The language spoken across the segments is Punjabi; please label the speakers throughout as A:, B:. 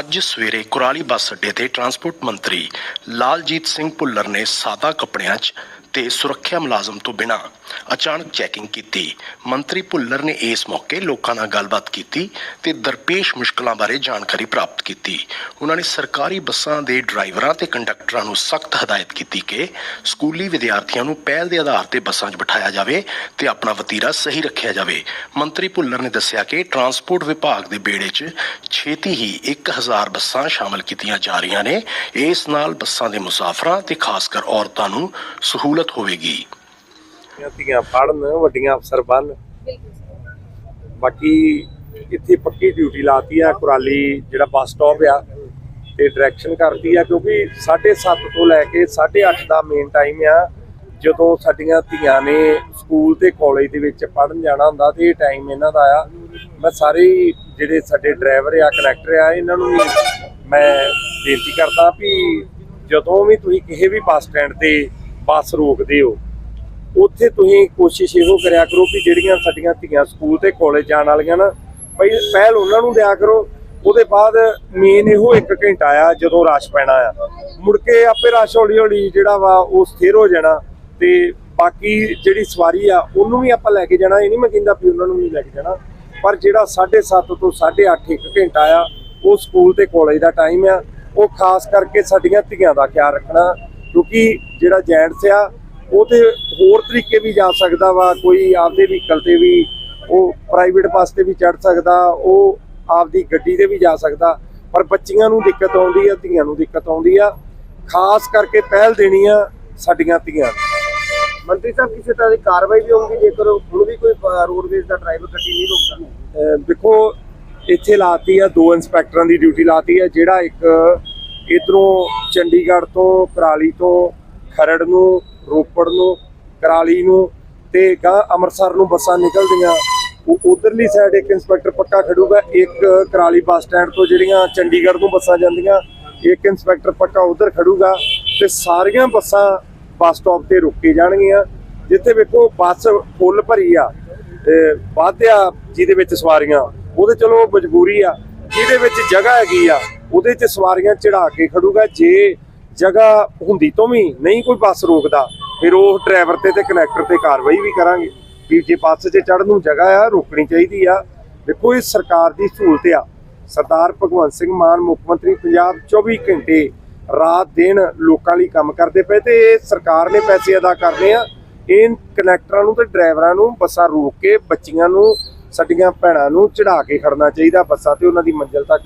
A: ਅੱਜ ਸਵੇਰੇ ਕੁਰਾਲੀ ਬੱਸ ਅੱਡੇ ਤੇ ਟਰਾਂਸਪੋਰਟ ਮੰਤਰੀ ਲਾਲਜੀਤ ਸਿੰਘ ਭੁੱਲਰ ਨੇ ਸਾਦਾ ਕੱਪੜਿਆਂ 'ਚ ਤੇ ਸੁਰੱਖਿਆ ਮੁਲਾਜ਼ਮ ਤੋਂ ਬਿਨਾਂ ਅਚਾਨਕ ਚੈਕਿੰਗ ਕੀਤੀ। ਮੰਤਰੀ ਭੁੱਲਰ ਨੇ ਇਸ ਮੌਕੇ ਲੋਕਾਂ ਨਾਲ ਗੱਲਬਾਤ ਕੀਤੀ ਤੇ ਦਰਪੇਸ਼ ਮੁਸ਼ਕਲਾਂ ਬਾਰੇ ਜਾਣਕਾਰੀ ਪ੍ਰਾਪਤ ਕੀਤੀ। ਉਹਨਾਂ ਨੇ ਸਰਕਾਰੀ ਬੱਸਾਂ ਦੇ ਡਰਾਈਵਰਾਂ ਤੇ ਕੰਡਕਟਰਾਂ ਨੂੰ ਸਖਤ ਹਦਾਇਤ ਕੀਤੀ ਕਿ ਸਕੂਲੀ ਵਿਦਿਆਰਥੀਆਂ ਨੂੰ ਪਹਿਲ ਦੇ ਆਧਾਰ ਤੇ ਬੱਸਾਂ 'ਚ ਬਿਠਾਇਆ ਜਾਵੇ ਤੇ ਆਪਣਾ ਵਤੀਰਾ ਸਹੀ ਰੱਖਿਆ ਜਾਵੇ। ਮੰਤਰੀ ਭੁੱਲਰ ਨੇ ਦੱਸਿਆ ਕਿ ਟਰਾਂਸਪੋਰਟ ਵਿਭਾਗ ਦੇ ਬੇੜੇ 'ਚ ਛੇਤੀ ਹੀ 1000 ਬੱਸਾਂ ਸ਼ਾਮਲ ਕੀਤੀਆਂ ਜਾ ਰਹੀਆਂ ਨੇ, ਇਸ ਨਾਲ ਬੱਸਾਂ ਦੇ ਮੁਸਾਫਰਾਂ ਤੇ ਖਾਸ ਕਰ ਔਰਤਾਂ ਨੂੰ ਸਹੂਲਤ ਹੋਵੇਗੀ।
B: ਧੀਆਂ ਪੜਨ, ਵੱਡੀਆਂ ਅਫਸਰ ਬਣ। ਬਾਕੀ ਇੱਥੇ ਪੱਕੀ ਡਿਊਟੀ ਲਾਤੀ ਆ, ਕੁਰਾਲੀ ਜਿਹੜਾ ਬੱਸ ਸਟਾਪ ਆ, ਤੇ ਡਾਇਰੈਕਸ਼ਨ ਕਰਦੀ ਆ, ਕਿਉਂਕਿ 7:30 ਤੋਂ ਲੈ ਕੇ 8:30 ਦਾ ਮੇਨ ਟਾਈਮ ਆ। ਜਦੋਂ ਸਾਡੀਆਂ ਧੀਆਂ ਨੇ ਸਕੂਲ ਤੇ ਕਾਲਜ ਦੇ ਵਿੱਚ ਪੜਨ ਜਾਣਾ ਹੁੰਦਾ, ਤੇ ਇਹ ਟਾਈਮ ਇਹਨਾਂ ਦਾ ਆ। ਮੈਂ ਸਾਰੇ ਜਿਹੜੇ ਸਾਡੇ ਡਰਾਈਵਰ ਆ ਕਲੈਕਟਰ ਆ, ਇਹਨਾਂ ਨੂੰ ਵੀ ਮੈਂ ਬੇਨਤੀ ਕਰਦਾ ਵੀ ਜਦੋਂ ਵੀ ਤੁਸੀਂ ਕਿਸੇ ਵੀ ਬੱਸ ਸਟੈਂਡ ਤੇ ਬੱਸ ਰੋਕਦੇ ਹੋ, ਉੱਥੇ ਤੁਸੀਂ ਕੋਸ਼ਿਸ਼ ਇਹੋ ਕਰਿਆ ਕਰੋ ਕਿ ਜਿਹੜੀਆਂ ਸਾਡੀਆਂ ਧੀਆਂ ਸਕੂਲ ਤੇ ਕਾਲਜ ਜਾਣ ਵਾਲੀਆਂ ਨਾ ਭਈ ਪਹਿਲ ਉਹਨਾਂ ਨੂੰ ਦਿਆ ਕਰੋ, ਉਹਦੇ ਬਾਅਦ ਮੇਨ ਇਹੋ ਇੱਕ ਘੰਟਾ ਆ ਜਦੋਂ ਰਸ਼ ਪੈਣਾ ਆ। ਮੁੜ ਕੇ ਆਪੇ ਰਸ਼ ਹੌਲੀ ਹੌਲੀ ਜਿਹੜਾ ਵਾ ਉਹ ਸਥਿਰ ਹੋ ਜਾਣਾ ਤੇ ਬਾਕੀ ਜਿਹੜੀ ਸਵਾਰੀ ਆ, ਉਹਨੂੰ ਵੀ ਆਪਾਂ ਲੈ ਕੇ ਜਾਣਾ, ਇਹ ਨਹੀਂ ਮੈਂ ਕਹਿੰਦਾ ਵੀ ਉਹਨਾਂ ਨੂੰ ਨਹੀਂ ਲੈ ਕੇ ਜਾਣਾ। ਪਰ ਜਿਹੜਾ 7:30 ਤੋਂ 8:30 ਇੱਕ ਘੰਟਾ ਆ, ਉਹ ਸਕੂਲ ਤੇ ਕਾਲਜ ਦਾ ਟਾਈਮ ਆ। ਉਹ ਖਾਸ ਕਰਕੇ ਸਾਡੀਆਂ ਧੀਆਂ ਦਾ ਖਿਆਲ ਰੱਖਣਾ, ਕਿਉਂਕਿ ਜਿਹੜਾ ਜੈਂਟਸ ਆ, ਉਹ ਤੇ ਹੋਰ ਤਰੀਕੇ ਵੀ ਜਾ ਸਕਦਾ ਵਾ। ਕੋਈ ਆਪਦੇ ਵਹੀਕਲ ਤੇ ਵੀ, ਉਹ ਪ੍ਰਾਈਵੇਟ ਬੱਸ ਤੇ ਵੀ ਚੜ ਸਕਦਾ, ਉਹ ਆਪਦੀ ਗੱਡੀ ਤੇ ਵੀ ਜਾ ਸਕਦਾ। ਪਰ ਬੱਚੀਆਂ ਨੂੰ ਦਿੱਕਤ ਆਉਂਦੀ ਆ, ਧੀਆਂ ਨੂੰ ਦਿੱਕਤ ਆਉਂਦੀ ਆ। ਖਾਸ ਕਰਕੇ ਪਹਿਲ ਦੇਣੀ ਆ ਸਾਡੀਆਂ ਧੀਆਂ ਨੂੰ।
C: ਮੰਤਰੀ ਸਾਹਿਬ, ਕਿਸੇ ਤਰ੍ਹਾਂ ਦੀ ਕਾਰਵਾਈ ਵੀ ਹੋਊਗੀ ਜੇਕਰ ਹੁਣ ਵੀ ਕੋਈ ਰੋਡਵੇਜ਼ ਦਾ ਡਰਾਈਵਰ ਗੱਡੀ ਨਹੀਂ ਰੋਕਦਾ?
B: ਦੇਖੋ, ਇੱਥੇ ਲਾਤੀ ਆ, ਦੋ ਇੰਸਪੈਕਟਰਾਂ ਦੀ ਡਿਊਟੀ ਲਾਤੀ ਆ, ਜਿਹੜਾ ਇੱਕ ਇਧਰੋਂ ਚੰਡੀਗੜ੍ਹ ਤੋਂ ਕਰਾਲੀ ਤੋਂ ਖਰੜ ਨੂੰ, ਰੋਪੜ ਨੂੰ, ਕਰਾਲੀ ਨੂੰ ਤੇ ਗਾਂ ਅੰਮ੍ਰਿਤਸਰ ਨੂੰ ਬੱਸਾਂ ਨਿਕਲਦੀਆਂ, ਉਹ ਉਧਰਲੀ ਸਾਈਡ ਇੱਕ ਇੰਸਪੈਕਟਰ ਪੱਕਾ ਖੜੂਗਾ, ਇੱਕ ਕਰਾਲੀ ਬੱਸ ਸਟੈਂਡ ਤੋਂ ਜਿਹੜੀਆਂ ਚੰਡੀਗੜ੍ਹ ਨੂੰ ਬੱਸਾਂ ਜਾਂਦੀਆਂ, ਇੱਕ ਇੰਸਪੈਕਟਰ ਪੱਕਾ ਉਧਰ ਖੜੂਗਾ ਤੇ ਸਾਰੀਆਂ ਬੱਸਾਂ ਬੱਸ ਸਟਾਪ ਤੇ ਰੁਕੇ ਜਾਣਗੀਆਂ, ਜਿੱਥੇ ਵੇਖੋ ਬੱਸ ਫੁੱਲ ਭਰੀ ਆ, ਤੇ ਵਾਧਿਆ ਜਿਹਦੇ ਵਿੱਚ ਸਵਾਰੀਆਂ, ਉਹਦੇ ਚਲੋ ਮਜਬੂਰੀ ਆ, ਜਿਹਦੇ ਵਿੱਚ ਜਗ੍ਹਾ ਹੈਗੀ ਆ, ਉਹਦੇ 'ਚ ਸਵਾਰੀਆਂ ਚੜਾ ਕੇ ਖੜੂਗਾ, ਜੇ ਜਗ੍ਹਾ ਹੁੰਦੀ ਤੋਂ ਵੀ ਨਹੀਂ ਕੋਈ ਬੱਸ ਰੋਕਦਾ, ਫਿਰ ਉਹ ਡਰਾਈਵਰ ਤੇ ਤੇ ਕਨੈਕਟਰ ਤੇ ਕਾਰਵਾਈ ਵੀ ਕਰਾਂਗੇ, ਵੀ ਜੇ ਬੱਸ 'ਚ ਚੜ੍ਹਨ ਨੂੰ ਜਗ੍ਹਾ ਆ, ਰੋਕਣੀ ਚਾਹੀਦੀ ਆ, ਦੇਖੋ ਇਹ ਸਰਕਾਰ ਦੀ ਸਹੂਲਤ ਆ। ਸਰਦਾਰ ਭਗਵੰਤ ਸਿੰਘ ਮਾਨ, ਮੁੱਖ ਮੰਤਰੀ, ਪੰਜਾਬ 24 ਘੰਟੇ ਰਾਤ ਦਿਨ ਲੋਕਾਂ ਲਈ ਕੰਮ ਕਰਦੇ ਪਏ ਤੇ ਇਹ ਸਰਕਾਰ ਨੇ ਪੈਸੇ ਅਦਾ ਕਰਨੇ ਆ। ਇਹ ਕਨੈਕਟਰਾਂ ਨੂੰ ਤੇ ਡਰਾਈਵਰਾਂ ਨੂੰ ਬੱਸਾਂ ਰੋਕ ਕੇ ਬੱਚੀਆਂ ਨੂੰ, ਸਾਡੀਆਂ ਭੈਣਾਂ ਨੂੰ ਚੜਾ ਕੇ ਖੜਨਾ ਚਾਹੀਦਾ, ਬੱਸਾਂ ਤੇ ਉਹਨਾਂ ਦੀ ਮੰਜ਼ਿਲ ਤੱਕ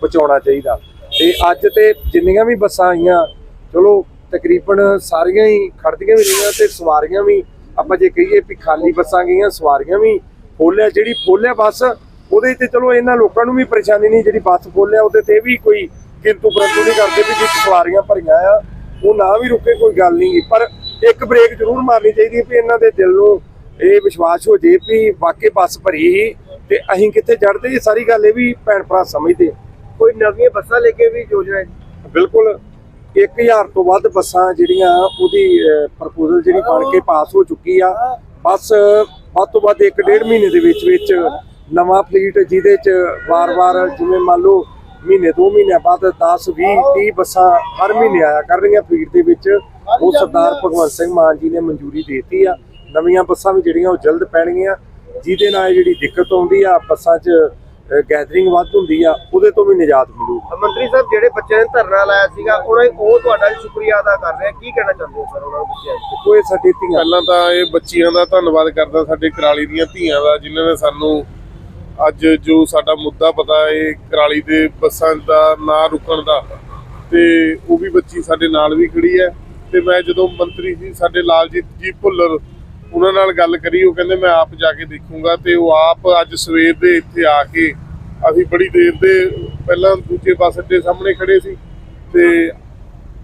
B: ਪਹੁੰਚਾਉਣਾ ਚਾਹੀਦਾ। ਤੇ ਅੱਜ ਤੇ ਜਿੰਨੀਆਂ ਵੀ ਬੱਸਾਂ ਆਈਆਂ, ਚਲੋ ਤਕਰੀਬਨ ਸਾਰੀਆਂ ਹੀ ਖੜਦੀਆਂ ਵੀ ਰਹੀਆਂ ਤੇ ਸਵਾਰੀਆਂ ਵੀ, ਆਪਾਂ ਜੇ ਕਹੀਏ ਵੀ ਖਾਲੀ ਬੱਸਾਂ ਗਈਆਂ, ਸਵਾਰੀਆਂ ਵੀ ਫੋਲਿਆ ਜਿਹੜੀ ਫੋਲਿਆ ਬੱਸ, ਉਹਦੇ ਤੇ ਚਲੋ ਇਹਨਾਂ ਲੋਕਾਂ ਨੂੰ ਵੀ ਪਰੇਸ਼ਾਨੀ ਨਹੀਂ, ਜਿਹੜੀ ਬੱਸ ਫੋਲਿਆ ਉਹਦੇ ਤੇ ਵੀ ਕੋਈ ਕਿੰਤੂ ਪਰੰਤੂ ਨਹੀਂ ਕਰਦੇ ਵੀ ਜਿੱਥੇ ਸਵਾਰੀਆਂ ਭਰੀਆਂ ਆ ਉਹ ਨਾ ਵੀ ਰੁਕੇ ਕੋਈ ਗੱਲ ਨਹੀਂ ਪਰ ਇੱਕ ਬ੍ਰੇਕ ਜ਼ਰੂਰ ਮਾਰਨੀ ਚਾਹੀਦੀ ਹੈ ਵੀ ਇਹਨਾਂ ਦੇ ਦਿਲ ਨੂੰ ਇਹ ਵਿਸ਼ਵਾਸ ਹੋ ਜੇ ਵੀ ਵਾਕਈ ਬੱਸ ਭਰੀ ਸੀ ਤੇ ਅਸੀਂ ਕਿੱਥੇ ਚੜਦੇ ਇਹ ਸਾਰੀ ਗੱਲ ਇਹ ਵੀ ਭੈਣ ਭਰਾ ਸਮਝਦੇ।
C: ਕੋਈ ਨਵੀਆਂ ਬੱਸਾਂ ਲੈ ਕੇ ਵੀ ਯੋਜਨਾ ਹੈ
B: ਬਿਲਕੁਲ 1000 ਤੋਂ ਵੱਧ ਬੱਸਾਂ ਜਿਹੜੀਆਂ ਉਹਦੀ ਪ੍ਰਪੋਜ਼ਲ ਜਿਹੜੀ ਬਣ ਕੇ ਪਾਸ ਹੋ ਚੁੱਕੀ ਆ। ਬਸ ਵੱਧ ਤੋਂ ਵੱਧ 1.5 ਮਹੀਨੇ ਦੇ ਵਿੱਚ ਵਿੱਚ ਨਵਾਂ ਫਲੀਟ ਜਿਹਦੇ ਚ ਵਾਰ-ਵਾਰ ਜਿਵੇਂ ਮੰਨ ਲਓ ਮਹੀਨੇ ਦੋ ਮਹੀਨਿਆਂ ਬਾਅਦ 10 20 30 ਬੱਸਾਂ ਹਰ ਮਹੀਨੇ ਆਇਆ ਕਰ ਰਹੀਆਂ ਫਲੀਟ ਦੇ ਵਿੱਚ। ਉਹ ਸਰਦਾਰ ਭਗਵੰਤ ਸਿੰਘ ਮਾਨ ਜੀ ਨੇ ਮਨਜ਼ੂਰੀ ਦੇਤੀ ਆ। ਨਵੀਆਂ ਬੱਸਾਂ ਵੀ ਜਿਹੜੀਆਂ ਉਹ ਜਲਦ ਪੈਣਗੀਆਂ। ਜਿਹਦੇ ਨਾਲ ਜਿਹੜੀ ਦਿੱਕਤ ਆਉਂਦੀ ਆ ਬੱਸਾਂ 'ਚ ਗੈਦਰਿੰਗ ਵੱਧ ਹੁੰਦੀ ਆ ਉਹਦੇ ਤੋਂ ਵੀ ਨਿਜਾਤ ਮਿਲੂ।
C: ਮੰਤਰੀ ਸਾਹਿਬ ਜਿਹੜੇ ਬੱਚਿਆਂ ਨੇ ਧਰਨਾ ਲਾਇਆ ਸੀਗਾ ਉਹਨਾਂ ਉਹ ਤੁਹਾਡਾ ਵੀ ਸ਼ੁਕਰੀਆ ਅਦਾ ਕਰ ਰਹੇ ਆ। ਕੀ ਕਹਿਣਾ ਚਾਹੁੰਦੇ ਹੋ ਸਰ ਉਹਨਾਂ ਨੂੰ ਬੱਚਿਆਂ ਨੂੰ?
B: ਕੋਈ ਸਾਡੀ ਧੀਆਂ।
D: ਪਹਿਲਾਂ ਤਾਂ ਇਹ ਬੱਚੀਆਂ ਦਾ ਧੰਨਵਾਦ ਕਰਦਾ ਸਾਡੇ ਕਰਾਲੀ ਦੀਆਂ ਧੀਆਂ ਦਾ ਜਿਨ੍ਹਾਂ ਨੇ ਸਾਨੂੰ ਅੱਜ ਜੋ ਸਾਡਾ ਮੁੱਦਾ ਪਤਾ ਹੈ ਕਰਾਲੀ ਦੇ ਬੱਸਾਂ ਦਾ ਨਾ ਰੁਕਣ ਦਾ, ਤੇ ਉਹ ਵੀ ਬੱਚੀ ਸਾਡੇ ਨਾਲ ਵੀ ਖੜੀ ਹੈ। ਤੇ ਮੈਂ ਜਦੋਂ ਮੰਤਰੀ ਸੀ, ਸਾਡੇ ਲਾਲਜੀਤ ਜੀ ਭੁੱਲਰ, ਉਹਨਾਂ ਨਾਲ ਗੱਲ ਕਰੀ, ਉਹ ਕਹਿੰਦੇ ਮੈਂ ਆਪ ਜਾ ਕੇ ਦੇਖੂੰਗਾ, ਤੇ ਉਹ ਆਪ ਅੱਜ ਸਵੇਰ ਦੇ ਇੱਥੇ ਆ ਕੇ ਅਸੀਂ ਬੜੀ ਦੇਰ ਦੇ ਪਹਿਲਾਂ ਦੂਜੇ ਬੱਸ ਅੱਡੇ ਸਾਹਮਣੇ ਖੜੇ ਸੀ, ਤੇ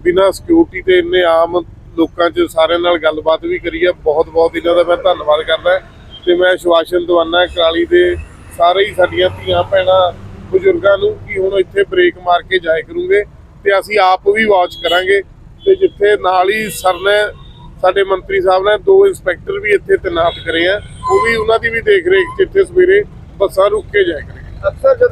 D: ਬਿਨਾਂ ਸਿਕਿਉਰਿਟੀ ਤੇ ਇੰਨੇ ਆਮ ਲੋਕਾਂ 'ਚ ਸਾਰਿਆਂ ਨਾਲ ਗੱਲਬਾਤ ਵੀ ਕਰੀ ਆ ਬਹੁਤ ਬਹੁਤ ਇਹਨਾਂ ਦਾ ਮੈਂ ਧੰਨਵਾਦ ਕਰਦਾ, ਤੇ ਮੈਂ ਆਸ਼ਵਾਸਨ ਦਵਾਨਾ ਕਰਾਲੀ ਦੇ ਸਾਰੇ ਹੀ ਸਾਡੀਆਂ ਧੀਆਂ ਭੈਣਾਂ, ਬਜ਼ੁਰਗਾਂ ਨੂੰ ਕਿ ਹੁਣ ਇੱਥੇ ਬ੍ਰੇਕ ਮਾਰ ਕੇ ਜਾਇਆ ਕਰੂਗੇ ਤੇ ਅਸੀਂ ਆਪ ਵੀ ਵਾਚ ਕਰਾਂਗੇ ਤੇ ਜਿੱਥੇ ਨਾਲ ਹੀ ਸਰ ਨੇ, ਸਾਡੇ ਮੰਤਰੀ ਸਾਹਿਬ ਨੇ, ਦੋ ਇੰਸਪੈਕਟਰ ਵੀ ਇੱਥੇ ਤੈਨਾਤ ਕਰੇ ਆ, ਉਹ ਵੀ ਉਹਨਾਂ ਦੀ ਵੀ ਦੇਖ ਰੇਖ 'ਚ ਇੱਥੇ ਸਵੇਰੇ ਬੱਸਾਂ ਰੁਕ ਕੇ ਜਾਇਆ ਕਰਨਗੇ।
C: ਅਕਸਰ ਜਦੋਂ